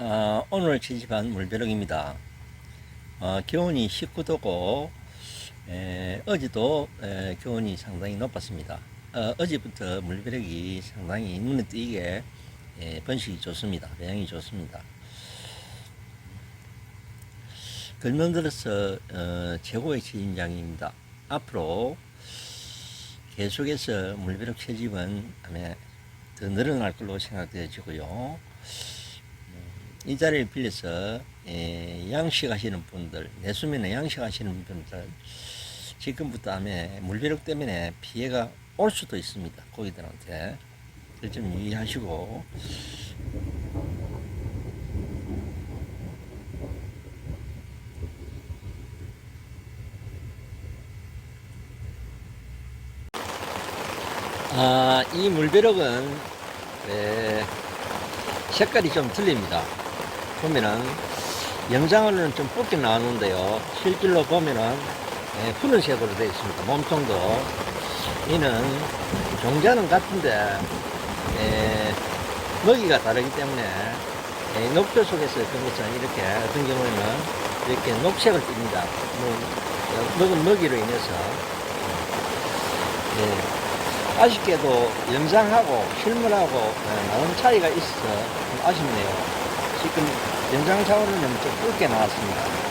어, 오늘 채집한 물벼룩입니다. 어, 기온이 19도고 에, 어제도 에, 기온이 상당히 높았습니다. 어, 어제부터 물벼룩이 상당히 눈에 띄게 에, 번식이 좋습니다. 배양이 좋습니다. 걸명 들어서 어, 최고의 채집량입니다. 앞으로 계속해서 물벼룩 채집은 아마 더 늘어날 걸로 생각되어지고요. 이 자리를 빌려서 에, 양식하시는 분들, 내수면에 양식하시는 분들 지금부터 아마 물벼룩 때문에 피해가 올 수도 있습니다. 고기들한테 좀 유의하시고 아, 이 물벼룩은 에, 색깔이 좀 틀립니다. 보면은 영상으로는 좀 붉게 나왔는데요. 실질로 보면은 예, 푸른색으로 되어 있습니다. 몸통도 이는 종자는 같은데 예, 먹이가 다르기 때문에 예, 녹조 속에서 그런 것은 이렇게 어떤 경우에는 이렇게 녹색을 띱니다. 뭐, 어, 먹은 먹이로 인해서 예, 아쉽게도 영상하고 실물하고 예, 나온 차이가 있어서 좀 아쉽네요. 지금 영상상으로는 좀 굵게 나왔습니다.